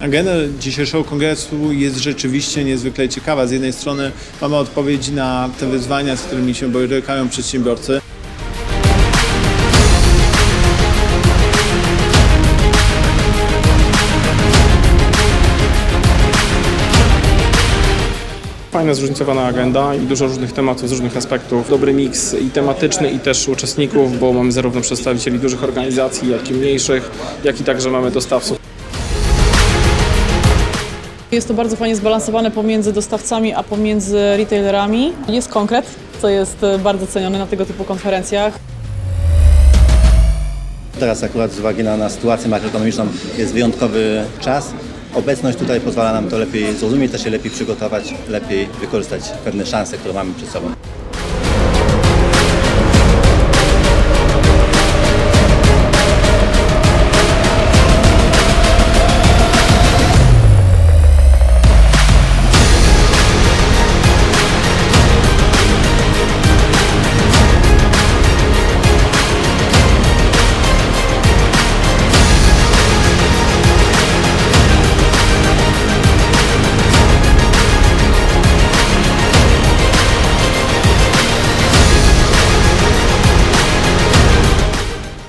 Agenda dzisiejszego kongresu jest rzeczywiście niezwykle ciekawa. Z jednej strony mamy odpowiedzi na te wyzwania, z którymi się borykają przedsiębiorcy. Fajna, zróżnicowana agenda i dużo różnych tematów z różnych aspektów. Dobry miks i tematyczny, i też uczestników, bo mamy zarówno przedstawicieli dużych organizacji, jak i mniejszych, jak i także mamy dostawców. Jest to bardzo fajnie zbalansowane pomiędzy dostawcami a pomiędzy retailerami. Jest konkret, co jest e, bardzo cenione na tego typu konferencjach. Teraz akurat z uwagi na, na sytuację makroekonomiczną jest wyjątkowy czas. Obecność tutaj pozwala nam to lepiej zrozumieć, też się lepiej przygotować, lepiej wykorzystać pewne szanse, które mamy przed sobą.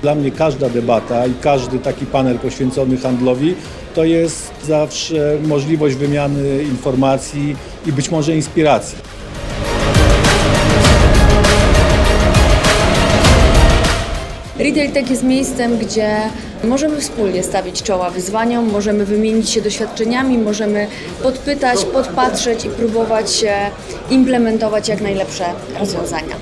Dla mnie każda debata i każdy taki panel poświęcony handlowi to jest zawsze możliwość wymiany informacji i być może inspiracji. Retail Tech jest miejscem, gdzie możemy wspólnie stawić czoła wyzwaniom, możemy wymienić się doświadczeniami, możemy podpytać, podpatrzeć i próbować implementować jak najlepsze rozwiązania.